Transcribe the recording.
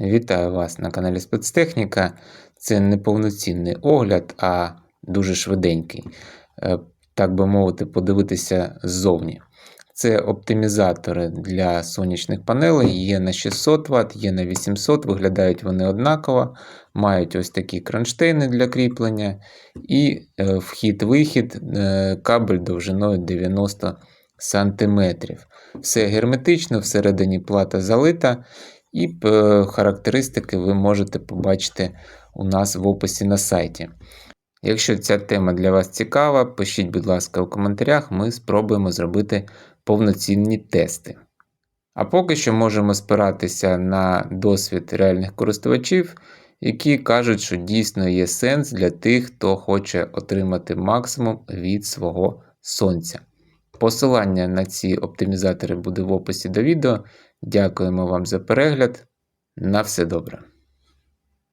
Вітаю вас на каналі Спецтехніка. Це не повноцінний огляд, а дуже швиденький. Е, Так би мовити, подивитися ззовні. Це оптимізатори для сонячних панелей. Є на 600 Вт, є на 800 виглядають вони однаково. Мають ось такі кронштейни для кріплення і е, вхід-вихід, е, кабель довжиною 90 см. Все герметично, всередині плата залита. І е, характеристики ви можете побачити у нас в описі на сайті. Якщо ця тема для вас цікава, пишіть, будь ласка, у коментарях, ми спробуємо зробити повноцінні тести. А поки що можемо спиратися на досвід реальних користувачів, які кажуть, що дійсно є сенс для тих, хто хоче отримати максимум від свого сонця. Посилання на ці оптимізатори буде в описі до відео. Дякуємо вам за перегляд. На все добре.